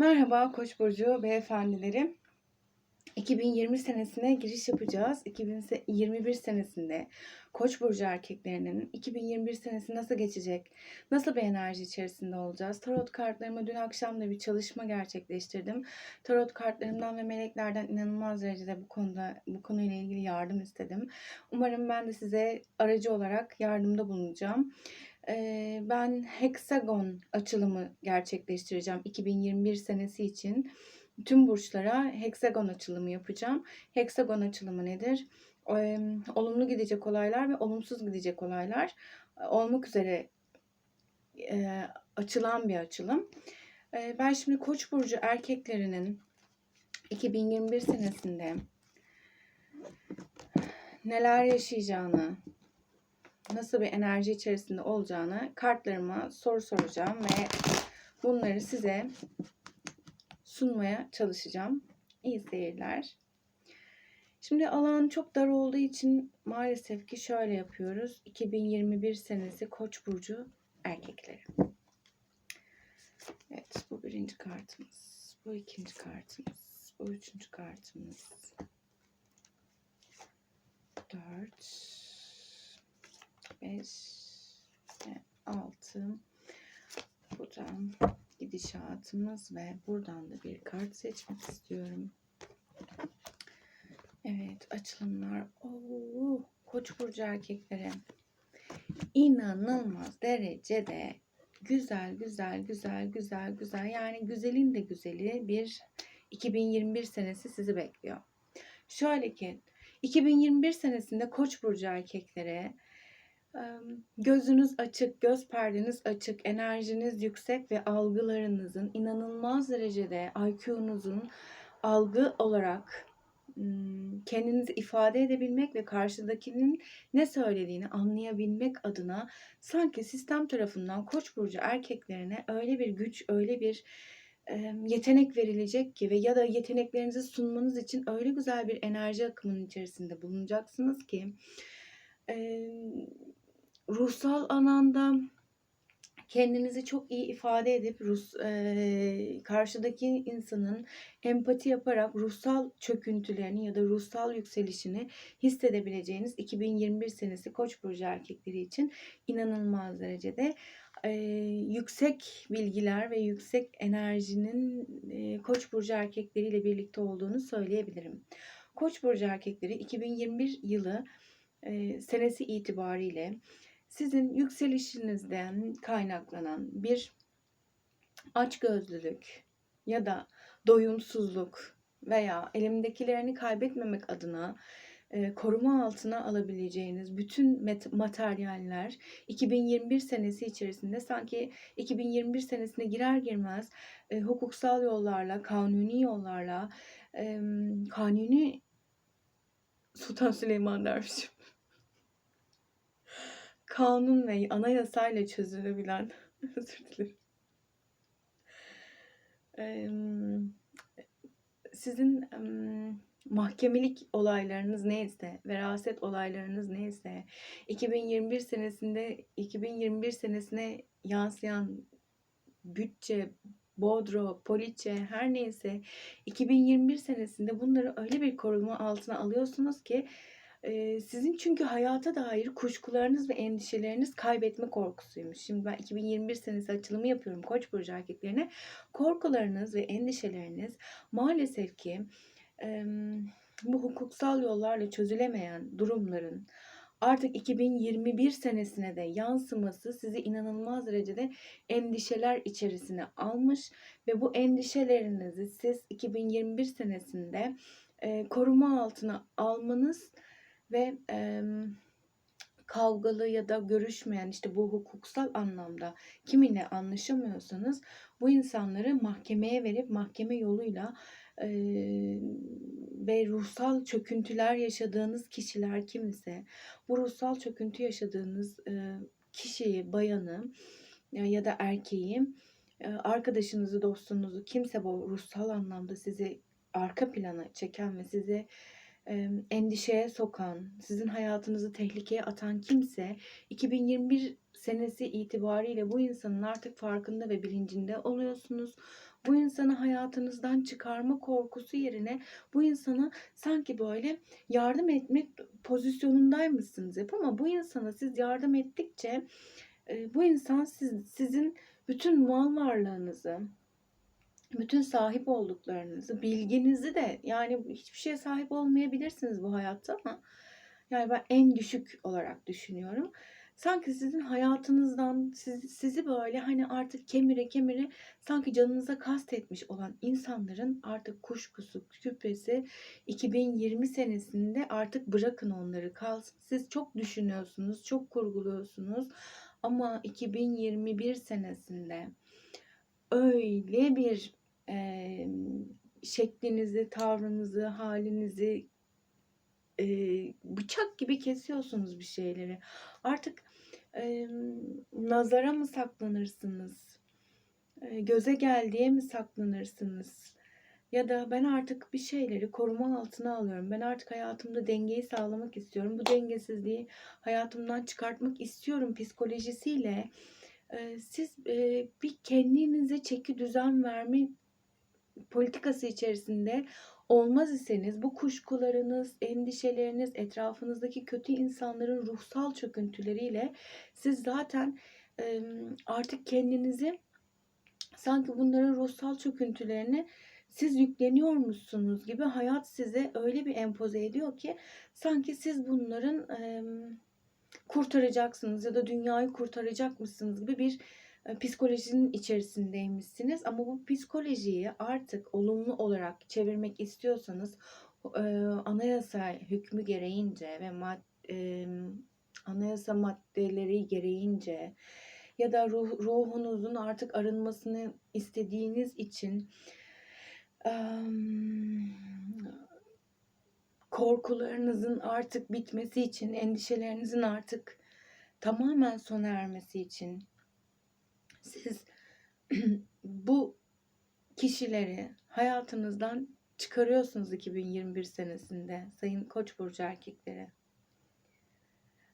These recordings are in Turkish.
Merhaba Koç burcu beyefendilerim. 2020 senesine giriş yapacağız. 2021 senesinde Koç burcu erkeklerinin 2021 senesi nasıl geçecek? Nasıl bir enerji içerisinde olacağız? Tarot kartlarıma dün akşam da bir çalışma gerçekleştirdim. Tarot kartlarımdan ve meleklerden inanılmaz derecede bu konuda bu konuyla ilgili yardım istedim. Umarım ben de size aracı olarak yardımda bulunacağım. Ben heksagon açılımı gerçekleştireceğim 2021 senesi için. Tüm burçlara heksagon açılımı yapacağım. Heksagon açılımı nedir? Olumlu gidecek olaylar ve olumsuz gidecek olaylar olmak üzere açılan bir açılım. Ben şimdi Koç burcu erkeklerinin 2021 senesinde neler yaşayacağını, nasıl bir enerji içerisinde olacağını kartlarıma soru soracağım ve bunları size sunmaya çalışacağım. İyi seyirler. Şimdi alan çok dar olduğu için maalesef ki şöyle yapıyoruz. 2021 senesi Koç burcu erkekleri. Evet, bu birinci kartımız. Bu ikinci kartımız. Bu üçüncü kartımız. Dört. 5 ve 6 buradan gidişatımız ve buradan da bir kart seçmek istiyorum. Evet açılımlar. Oo, Koç burcu erkekleri inanılmaz derecede güzel güzel güzel güzel güzel yani güzelin de güzeli bir 2021 senesi sizi bekliyor. Şöyle ki 2021 senesinde Koç burcu erkeklere Gözünüz açık, göz perdeniz açık, enerjiniz yüksek ve algılarınızın inanılmaz derecede IQ'nuzun algı olarak kendinizi ifade edebilmek ve karşıdakinin ne söylediğini anlayabilmek adına sanki sistem tarafından Koç burcu erkeklerine öyle bir güç, öyle bir yetenek verilecek ki ve ya da yeteneklerinizi sunmanız için öyle güzel bir enerji akımının içerisinde bulunacaksınız ki ruhsal alanda kendinizi çok iyi ifade edip Rus e, karşıdaki insanın empati yaparak ruhsal çöküntülerini ya da ruhsal yükselişini hissedebileceğiniz 2021 senesi Koç burcu erkekleri için inanılmaz derecede e, yüksek bilgiler ve yüksek enerjinin e, Koç burcu erkekleriyle birlikte olduğunu söyleyebilirim. Koç burcu erkekleri 2021 yılı e, senesi itibariyle sizin yükselişinizden kaynaklanan bir açgözlülük ya da doyumsuzluk veya elimdekilerini kaybetmemek adına e, koruma altına alabileceğiniz bütün materyaller 2021 senesi içerisinde sanki 2021 senesine girer girmez e, hukuksal yollarla, kanuni yollarla, kanuni Sultan Süleyman dermişim kanun ve anayasayla çözülebilen özür dilerim. sizin mahkemelik olaylarınız neyse, veraset olaylarınız neyse, 2021 senesinde 2021 senesine yansıyan bütçe, bodro, poliçe her neyse 2021 senesinde bunları öyle bir koruma altına alıyorsunuz ki sizin çünkü hayata dair kuşkularınız ve endişeleriniz kaybetme korkusuymuş. Şimdi ben 2021 senesi açılımı yapıyorum Koç burcu erkeklerine. Korkularınız ve endişeleriniz maalesef ki bu hukuksal yollarla çözülemeyen durumların artık 2021 senesine de yansıması sizi inanılmaz derecede endişeler içerisine almış ve bu endişelerinizi siz 2021 senesinde koruma altına almanız ve e, kavgalı ya da görüşmeyen işte bu hukuksal anlamda kiminle anlaşamıyorsanız bu insanları mahkemeye verip mahkeme yoluyla e, ve ruhsal çöküntüler yaşadığınız kişiler kimse bu ruhsal çöküntü yaşadığınız e, kişiyi, bayanı ya da erkeği arkadaşınızı, dostunuzu kimse bu ruhsal anlamda sizi arka plana çeken ve sizi endişeye sokan, sizin hayatınızı tehlikeye atan kimse 2021 senesi itibariyle bu insanın artık farkında ve bilincinde oluyorsunuz. Bu insanı hayatınızdan çıkarma korkusu yerine bu insana sanki böyle yardım etmek pozisyonundaymışsınız hep ama bu insana siz yardım ettikçe e, bu insan siz, sizin bütün mal varlığınızı, bütün sahip olduklarınızı, bilginizi de yani hiçbir şeye sahip olmayabilirsiniz bu hayatta ama yani ben en düşük olarak düşünüyorum. Sanki sizin hayatınızdan sizi, sizi böyle hani artık kemire kemire sanki canınıza kastetmiş olan insanların artık kuşkusu, şüphesi 2020 senesinde artık bırakın onları kalsın. Siz çok düşünüyorsunuz, çok kurguluyorsunuz ama 2021 senesinde öyle bir e, şeklinizi, tavrınızı, halinizi e, bıçak gibi kesiyorsunuz bir şeyleri. Artık e, nazara mı saklanırsınız? E, göze geldiğe mi saklanırsınız? Ya da ben artık bir şeyleri koruma altına alıyorum. Ben artık hayatımda dengeyi sağlamak istiyorum. Bu dengesizliği hayatımdan çıkartmak istiyorum psikolojisiyle. Siz bir kendinize çeki düzen verme politikası içerisinde olmaz iseniz bu kuşkularınız, endişeleriniz, etrafınızdaki kötü insanların ruhsal çöküntüleriyle siz zaten artık kendinizi sanki bunların ruhsal çöküntülerini siz yükleniyormuşsunuz gibi hayat size öyle bir empoze ediyor ki sanki siz bunların kurtaracaksınız ya da dünyayı kurtaracakmışsınız gibi bir psikolojinin içerisindeymişsiniz. Ama bu psikolojiyi artık olumlu olarak çevirmek istiyorsanız e, anayasa hükmü gereğince ve mad, anayasa maddeleri gereğince ya da ruh, ruhunuzun artık arınmasını istediğiniz için korkularınızın artık bitmesi için, endişelerinizin artık tamamen sona ermesi için siz bu kişileri hayatınızdan çıkarıyorsunuz 2021 senesinde Sayın Koç burcu erkekleri.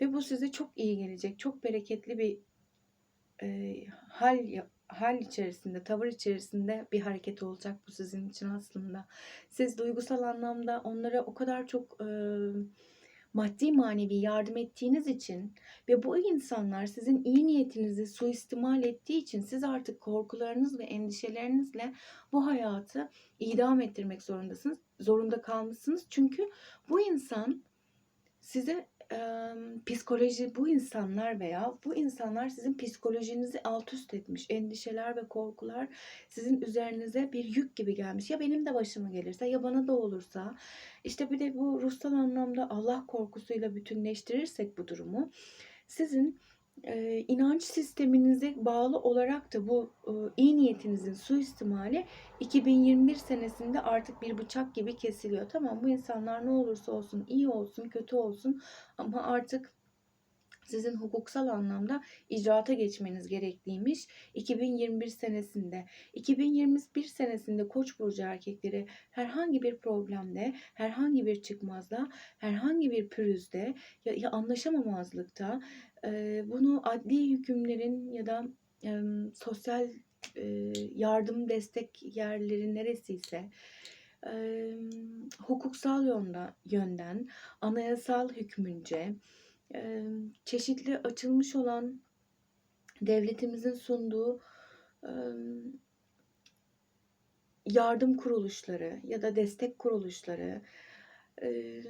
Ve bu size çok iyi gelecek. Çok bereketli bir e, hal hal içerisinde, tavır içerisinde bir hareket olacak bu sizin için aslında. Siz duygusal anlamda onlara o kadar çok e, maddi manevi yardım ettiğiniz için ve bu insanlar sizin iyi niyetinizi suistimal ettiği için siz artık korkularınız ve endişelerinizle bu hayatı idam ettirmek zorundasınız. Zorunda kalmışsınız. Çünkü bu insan size e, psikoloji bu insanlar veya bu insanlar sizin psikolojinizi alt üst etmiş. Endişeler ve korkular sizin üzerinize bir yük gibi gelmiş. Ya benim de başıma gelirse ya bana da olursa. İşte bir de bu ruhsal anlamda Allah korkusuyla bütünleştirirsek bu durumu sizin e, inanç sisteminize bağlı olarak da bu iyi niyetinizin suistimali 2021 senesinde artık bir bıçak gibi kesiliyor. Tamam bu insanlar ne olursa olsun iyi olsun kötü olsun ama artık sizin hukuksal anlamda icraata geçmeniz gerekliymiş 2021 senesinde. 2021 senesinde Koç burcu erkekleri herhangi bir problemde, herhangi bir çıkmazda, herhangi bir pürüzde ya, ya anlaşamamazlıkta bunu adli hükümlerin ya da sosyal yardım destek yerleri neresiyse hukuksal yönda, yönden anayasal hükmünce çeşitli açılmış olan devletimizin sunduğu yardım kuruluşları ya da destek kuruluşları e,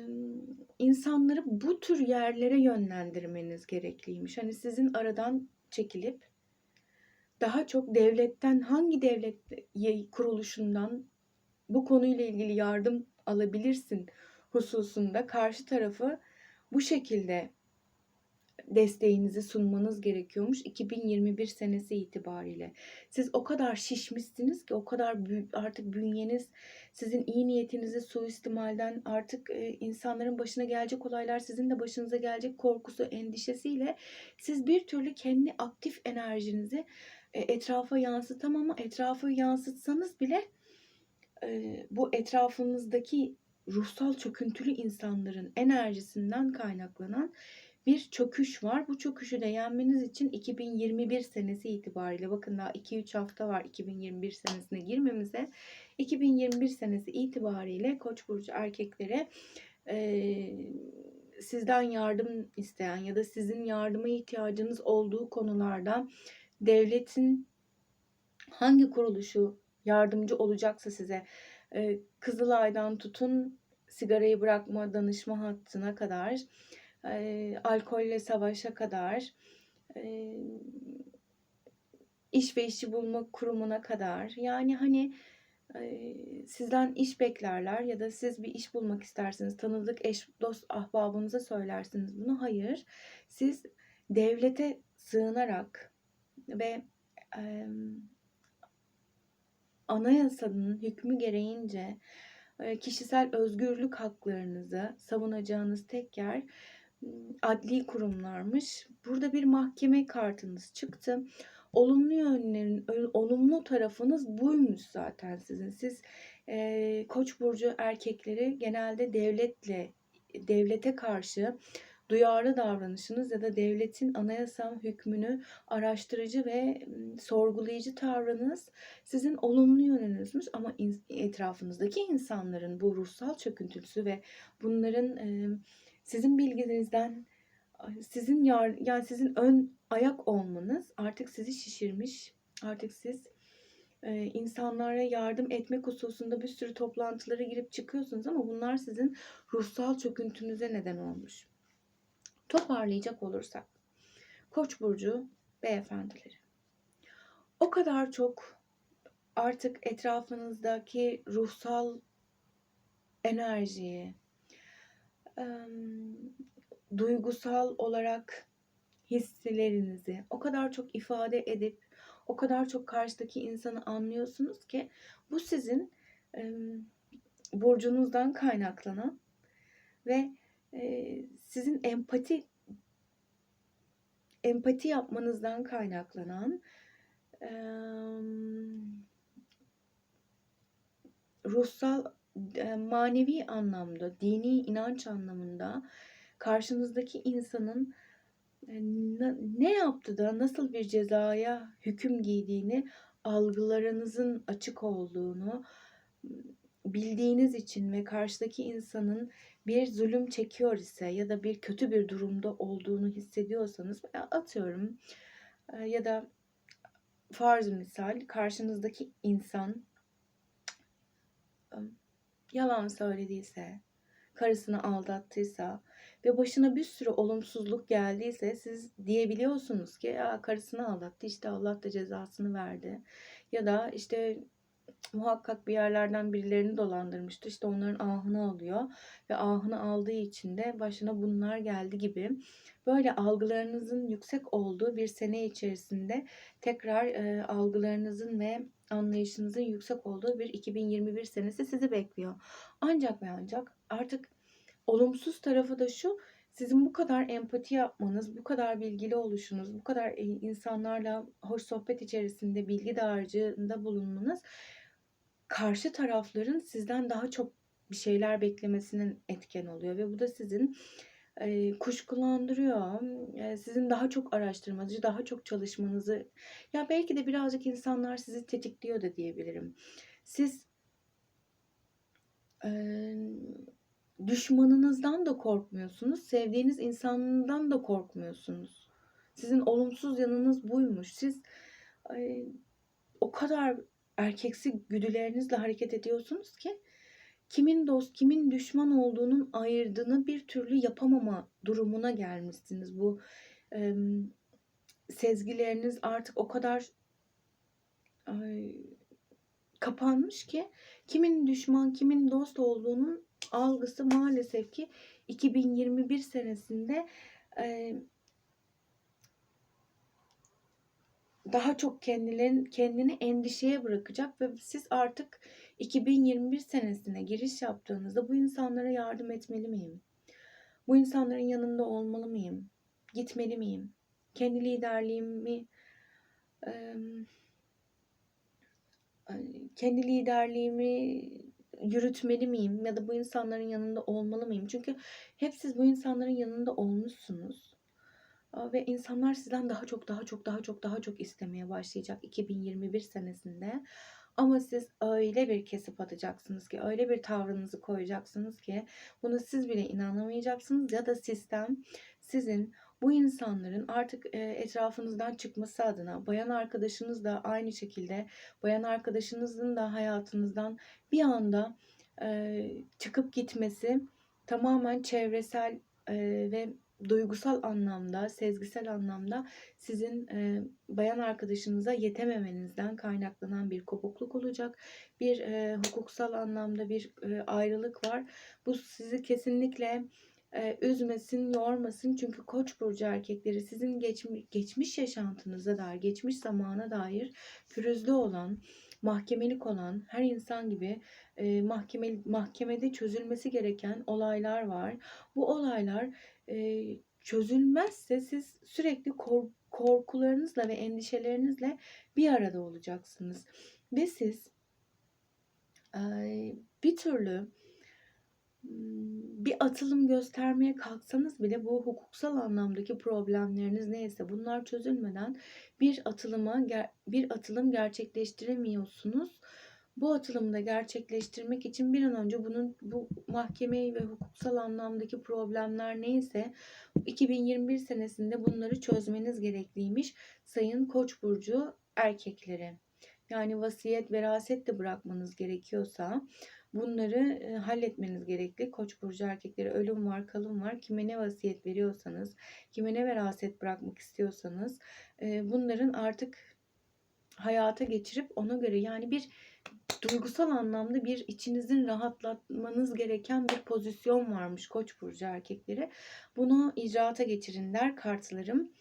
insanları bu tür yerlere yönlendirmeniz gerekliymiş. Hani sizin aradan çekilip daha çok devletten hangi devlet kuruluşundan bu konuyla ilgili yardım alabilirsin hususunda karşı tarafı bu şekilde desteğinizi sunmanız gerekiyormuş 2021 senesi itibariyle. Siz o kadar şişmişsiniz ki o kadar artık bünyeniz sizin iyi niyetinizi suistimalden artık insanların başına gelecek olaylar sizin de başınıza gelecek korkusu endişesiyle siz bir türlü kendi aktif enerjinizi etrafa yansıtamam ama etrafı yansıtsanız bile bu etrafınızdaki ruhsal çöküntülü insanların enerjisinden kaynaklanan bir çöküş var. Bu çöküşü de yenmeniz için 2021 senesi itibariyle bakın daha 2-3 hafta var 2021 senesine girmemize. 2021 senesi itibariyle Koç burcu erkeklere eee, sizden yardım isteyen ya da sizin yardıma ihtiyacınız olduğu konularda devletin hangi kuruluşu yardımcı olacaksa size e, Kızılay'dan tutun sigarayı bırakma danışma hattına kadar e, alkolle savaşa kadar e, iş ve işçi bulma kurumuna kadar. Yani hani sizden iş beklerler ya da siz bir iş bulmak istersiniz tanıdık eş dost ahbabınıza söylersiniz bunu. Hayır. Siz devlete sığınarak ve e, anayasanın hükmü gereğince kişisel özgürlük haklarınızı savunacağınız tek yer adli kurumlarmış. Burada bir mahkeme kartınız çıktı. Olumlu yönlerin, olumlu tarafınız buymuş zaten sizin. Siz e, Koç burcu erkekleri genelde devletle, devlete karşı duyarlı davranışınız ya da devletin anayasal hükmünü araştırıcı ve m, sorgulayıcı tavrınız sizin olumlu yönünüzmüş ama etrafınızdaki insanların bu ruhsal çöküntüsü ve bunların e, sizin bilginizden sizin yar yani sizin ön ayak olmanız artık sizi şişirmiş. Artık siz e, insanlara yardım etmek hususunda bir sürü toplantılara girip çıkıyorsunuz ama bunlar sizin ruhsal çöküntünüze neden olmuş. Toparlayacak olursak Koç burcu beyefendileri. O kadar çok artık etrafınızdaki ruhsal enerjiyi, em, duygusal olarak hislerinizi o kadar çok ifade edip o kadar çok karşıdaki insanı anlıyorsunuz ki bu sizin em, burcunuzdan kaynaklanan ve e, sizin empati empati yapmanızdan kaynaklanan em, ruhsal, e, manevi anlamda, dini inanç anlamında karşınızdaki insanın e, ne yaptı da nasıl bir cezaya hüküm giydiğini algılarınızın açık olduğunu bildiğiniz için ve karşıdaki insanın bir zulüm çekiyor ise ya da bir kötü bir durumda olduğunu hissediyorsanız e, atıyorum e, ya da farz misal karşınızdaki insan yalan söylediyse, karısını aldattıysa ve başına bir sürü olumsuzluk geldiyse siz diyebiliyorsunuz ki ya karısını aldattı işte Allah da cezasını verdi. Ya da işte muhakkak bir yerlerden birilerini dolandırmıştı. İşte onların ahını alıyor ve ahını aldığı için de başına bunlar geldi gibi. Böyle algılarınızın yüksek olduğu bir sene içerisinde tekrar e, algılarınızın ve anlayışınızın yüksek olduğu bir 2021 senesi sizi bekliyor. Ancak ve ancak artık olumsuz tarafı da şu. Sizin bu kadar empati yapmanız, bu kadar bilgili oluşunuz, bu kadar e, insanlarla hoş sohbet içerisinde bilgi dağarcığında bulunmanız karşı tarafların sizden daha çok bir şeyler beklemesinin etken oluyor ve bu da sizin e, kuşkulandırıyor. E, sizin daha çok araştırmacı, daha çok çalışmanızı ya belki de birazcık insanlar sizi tetikliyor da diyebilirim. Siz e, düşmanınızdan da korkmuyorsunuz, sevdiğiniz insandan da korkmuyorsunuz. Sizin olumsuz yanınız buymuş. Siz e, o kadar erkeksi güdülerinizle hareket ediyorsunuz ki kimin dost, kimin düşman olduğunun ayırdığını bir türlü yapamama durumuna gelmişsiniz. Bu e, sezgileriniz artık o kadar ay, kapanmış ki kimin düşman, kimin dost olduğunun algısı maalesef ki 2021 senesinde e, daha çok kendilerin kendini endişeye bırakacak ve siz artık 2021 senesine giriş yaptığınızda bu insanlara yardım etmeli miyim? Bu insanların yanında olmalı mıyım? Gitmeli miyim? Kendi liderliğimi kendi liderliğimi yürütmeli miyim ya da bu insanların yanında olmalı mıyım? Çünkü hep siz bu insanların yanında olmuşsunuz ve insanlar sizden daha çok, daha çok, daha çok, daha çok istemeye başlayacak 2021 senesinde. Ama siz öyle bir kesip atacaksınız ki, öyle bir tavrınızı koyacaksınız ki buna siz bile inanamayacaksınız ya da sistem sizin bu insanların artık, eee, etrafınızdan çıkması adına, bayan arkadaşınız da aynı şekilde, bayan arkadaşınızın da hayatınızdan bir anda, eee, çıkıp gitmesi tamamen çevresel, eee, ve duygusal anlamda, sezgisel anlamda sizin, eee, bayan arkadaşınıza yetememenizden kaynaklanan bir kopukluk olacak. Bir, eee, hukuksal anlamda bir, eee, ayrılık var. Bu sizi kesinlikle, eee, üzmesin, yormasın. Çünkü Koç burcu erkekleri sizin geçmi geçmiş yaşantınıza dair, geçmiş zamana dair pürüzlü olan, mahkemelik olan, her insan gibi, eee, mahkemeli mahkemede çözülmesi gereken olaylar var. Bu olaylar, eee, çözülmezse siz sürekli kor korkularınızla ve endişelerinizle bir arada olacaksınız ve siz eee, bir türlü, bir atılım göstermeye kalksanız bile bu hukuksal anlamdaki problemleriniz neyse bunlar çözülmeden bir atılıma bir atılım gerçekleştiremiyorsunuz. Bu atılımı da gerçekleştirmek için bir an önce bunun bu mahkemeyi ve hukuksal anlamdaki problemler neyse 2021 senesinde bunları çözmeniz gerekliymiş sayın Koç burcu erkekleri. Yani vasiyet, veraset de bırakmanız gerekiyorsa bunları, eee, halletmeniz gerekli. Koç burcu erkekleri ölüm var, kalım var. Kime ne vasiyet veriyorsanız, kime ne veraset bırakmak istiyorsanız, eee, bunların artık hayata geçirip ona göre yani bir duygusal anlamda bir içinizin rahatlatmanız gereken bir pozisyon varmış Koç burcu erkekleri. Bunu icraata geçirin der kartlarım.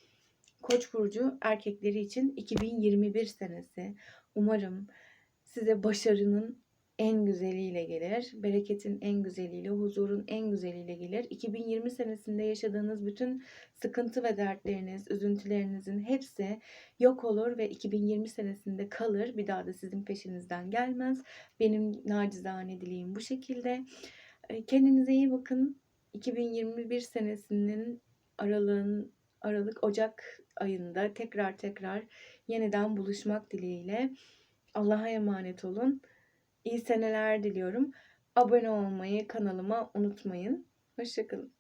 Koç burcu erkekleri için 2021 senesi. Umarım size başarının en güzeliyle gelir, bereketin en güzeliyle, huzurun en güzeliyle gelir. 2020 senesinde yaşadığınız bütün sıkıntı ve dertleriniz, üzüntülerinizin hepsi yok olur ve 2020 senesinde kalır. Bir daha da sizin peşinizden gelmez. Benim nacizane dileğim bu şekilde. Eee, kendinize iyi bakın. 2021 senesinin aralığın aralık, ocak ayında tekrar tekrar yeniden buluşmak dileğiyle. Allah'a emanet olun. İyi seneler diliyorum. Abone olmayı kanalıma unutmayın. Hoşça kalın.